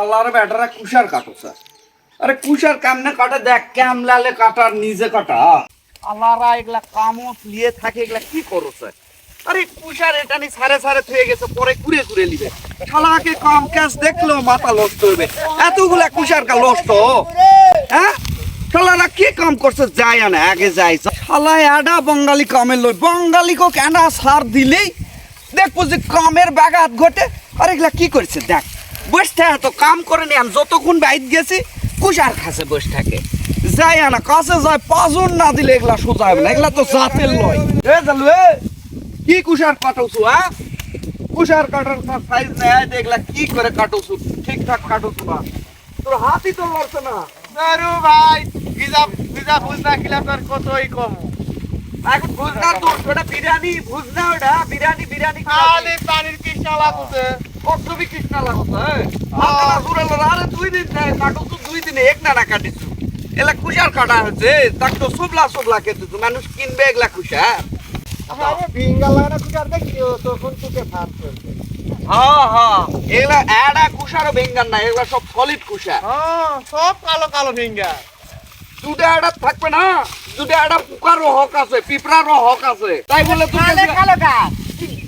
আল্লাহর বেটারা কুষার কাটো, স্যার। আরে কুষার কেমনে কাটে, দেখ কেমলালে কাটার নিজে কাটা। আল্লাহরা এগুলা কামত লিয়ে থাকে, এগুলা কি করো, স্যার? আরে কুষার এটা নি সারে সারে থয়ে গেছে, পরে কুড়ে কুড়ে লিবে শালাকে কাম ক্যাশ দেখল মাথা নষ্ট হবে এতগুলা কুষার কা নষ্ট। হ্যাঁ? শালারা কি কাম করছে যায় না আগে যাই শালা এডা বঙ্গালি কামের লই বঙ্গালি কো কেনা সার দিলেই দেখব যে কামের ব্যাঘাত ঘটে। আর এগুলা কি করছে? দেখ। বসে থাকে তো কাম করে নি আমি যতক্ষণ বাইত গেছি কুষার খাসে বসে থাকে। যায় না কাছে যায় পাঁচজন না দিলে এগুলা সোজা হবে না এগুলা তো জাতের লয়। এ জালু কি কুষার কাটোছু হ্যাঁ? কুষার কাটার সাইজ নেয় এগুলা কি করে কাটোছু ঠিকঠাক কাটোছু না তোর হাতই তো লড়ছে না। দারু ভাই ভিজা ভিজা বুঝনা খিলা তোর কতই কম। এখন ভুজনা তো ওটা বিরিয়ানি ভুজনা ওটা বিরিয়ানি বিরিয়ানি খালি পানির কৃষ্ণা লাগুছে আরে দুই দিন কাটো তো দুই দিনে এক না কাটিছু। এলা কাটা হচ্ছে তাক তো সুবলা সুবলা খেতে মানুষ কিনবে এগুলা আরে ভিঙ্গা লাগানো কুকার দেখিও তখন তোকে ফার করবে হ্যাঁ হ্যাঁ এগুলা এডা কুষারও ভেঙ্গার না এগুলা সব সলিড হ্যাঁ সব কালো কালো ভিঙ্গা দুটো এডা থাকবে না দুটো এডা পোকারও হক আছে পিঁপড়ারও হক আছে। তাই বলে কালো গাছ।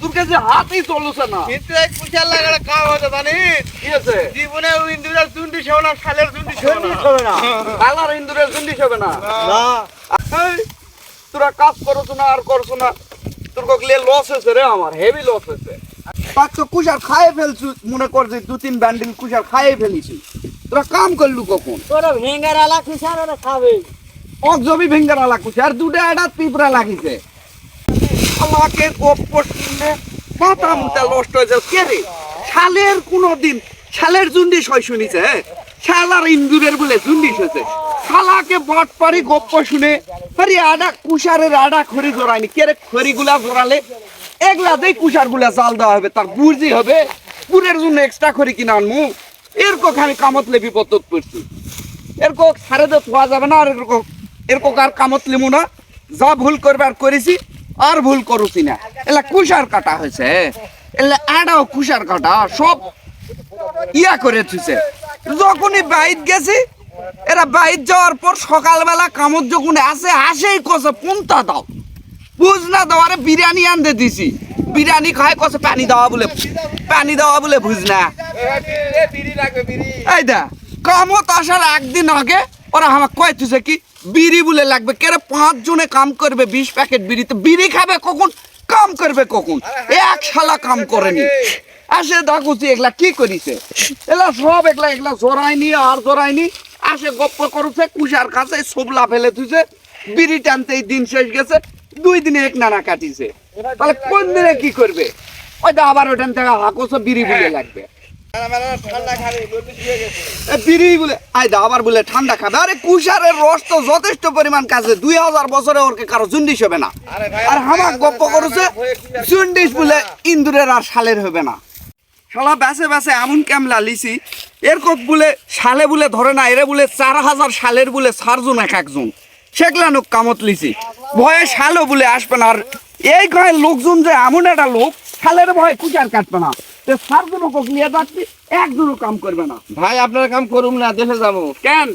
তোর কাছে হাতই চলছে না। কিন্তু এই কুচার লাগানো কাম হতে জানিস? কি আছে? জীবনে ইন্দুরের চুন্ডি শোনা না শালের চুন্ডি শোনা না। কালার ইন্দুরের জন্ডিস হবে না। না। এই, তোরা কাজ করছ না আর করছ না। তোর কগলে লস হয়েছে রে আমার হেভি লস হয়েছে। পাঁচ তো কুষার খাইয়ে ফেলছু মনে কর যে দু তিন ব্যান্ডিল কুষার খাইয়ে ফেলিছি। তোরা কাম করলু কখন? তোরা ভিঙ্গার আলা কুচার ওরা খাবে। অক জমি ভেঙ্গার আলা কুষার দুটো একটা পিঁপড়া লাগিছে। আমাকে ওপর শুনে মাথা মুটা নষ্ট হয়ে যায় কে রে? শালের কোনো দিন শালের জুন্ডিস হয় শুনিছে হ্যাঁ? শালার ইন্দুরের বলে জুন্ডিস হয়েছে। শালাকে বট পারি গপ্প শুনে আরে আডা কুষারের আডা খড়ি জোড়ায়নি। কে রে? খড়িগুলা জোড়ালে এগুলা দেই কুষারগুলা জাল দেওয়া হবে, তার বুঝি হবে পুরের জন্য এক্সট্রা খড়ি কিনা আনমু। এরকম আমি কামতলে বিপদ পড়ছি এরকম ছাড়ে তো থোয়া যাবে না, আর এরকম এরকম আর কামত লিমু না। যা ভুল করবার করেছি আর ভুল করুছি না। এলা কুষার কাটা হয়েছে। এলা আড়াও কুষার কাটা সব ইয়া করে থুছে যখনই বাইত গেছি এরা বাইত যাওয়ার পর সকালবেলা কামত যখন আসে আসেই কষে পুন্তা দাও। বুঝ না দেওয়ারে বিরিয়ানি আনতে দিছি। বিরিয়ানি খায় কষে পানি দেওয়া বলে পানি দেওয়া বলে বুঝ না এই দা কামত আসার একদিন আগে ওরা আমাকে কইতেছে কি বিড়ি বলে লাগবে। কেরে পাঁচ জনে কাম করবে বিশ প্যাকেট বিড়ি তো বিড়ি খাবে কখন? কাম করবে কখন? এক শালা কাম করেনি। আসে দেখুছি এগুলা কি করিছে? এলা সব এগুলা এগুলা জোরায়নি আর জোরায়নি আসে গপ্প করছে কুষার কাছে সবলা ফেলে তুইছে বিড়ি টানতে এই দিন শেষ গেছে। দুই দিনে এক নানা কাটিছে। তাহলে কোন দিনে কি করবে? ওইটা আবার ওইখান থেকে হাকোসো বিড়ি বলে লাগবে। বলে আইদা আবার বলে ঠান্ডা খাবে। আরে কুষারের রস তো যথেষ্ট পরিমাণ কাছে দুই হাজার বছরে ওরকে কারও জুন্ডিস হবে না। আর হামাক গপ্প করেছে জুন্ডিস বলে ইন্দুরের আর শালের হবে না। শালা বেসে বেসে এমন ক্যামলা লিছি এরকম বলে শালে বলে ধরে না এরে বলে চার হাজার সালের বলে চারজন এক একজন। সেগুলানো কামত লিছি। ভয়ে শালও বলে আসবে না। আর এই গায়ের লোকজন যে এমন একটা লোক সালের ভয়ে কুচার কাটবে না। চারজন কক নিয়ে যাচ্ছি একজনও কাম করবে না। ভাই আপনার কাম করুম না দেশে যাব। কেন?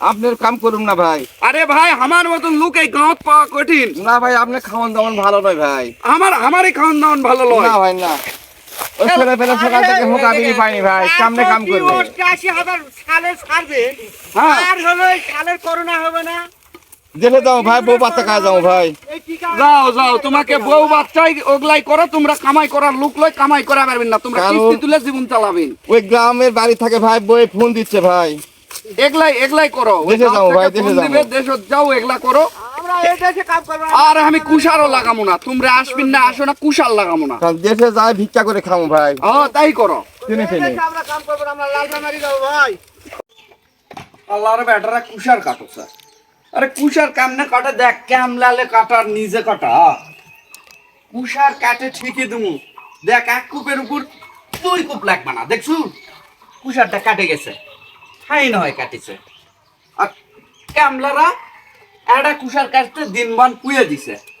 আপনার কাম করুম না ভাই। আরে ভাই আমার মতন লোক এই গাঁত পাওয়া কঠিন। না ভাই আপনি খাওয়ান দাওয়ান ভালো নয় ভাই। আমার আমারই খাওয়ান দাওয়ান ভালো লয় না ভাই না। ওই ছেলে পেলে সকাল থেকে মোকাবিলি পাইনি ভাই? সামনে কাম করবে। আশি হাজার সালের ছাড়বে হ্যাঁ। আর হলো সালের করোনা হবে না। দেশে যাও ভাই বউ বাচ্চা খাওয়া যাও ভাই। যাও যাও তোমাকে বউ বাচ্চাই ওগলাই করো তোমরা কামাই করার লোক লয় কামাই করা পারবেন না তোমরা কিস্তি তুলে জীবন চালাবেন। ওই গ্রামের বাড়ি থাকে ভাই বই ফোন দিচ্ছে ভাই। এগলাই এগলাই করো দেশে যাও ভাই, দেশে যাও। দেশত যাও এগলা করো। আমরা এই দেশে কাজ করব না। আর আমি কুষারও লাগামো না তোমরা আসবেন না আসো না কুষার লাগামো না। দেশে যায় ভিক্ষা করে খাব ভাই। ও তাই করো। চিনি দেশে আমরা কাম করব আমরা লাল মারি যাব ভাই। আল্লাহর বেটারা কুষার কাটো স্যার। আরে কুষার কামনে কাটা, দেখ কেমলালে কাটার নিজে কাটা। কুষার কাটে ঠিকই দুমু। দেখ এক কূপের উপর দুই কূপ লাগবে না, দেখছু? কুষারটা কাটে গেছে। হাই নয় কাটিছে। আর ক্যামলারা একটা কুষার কাটতে দিনবান পুয়ে দিছে।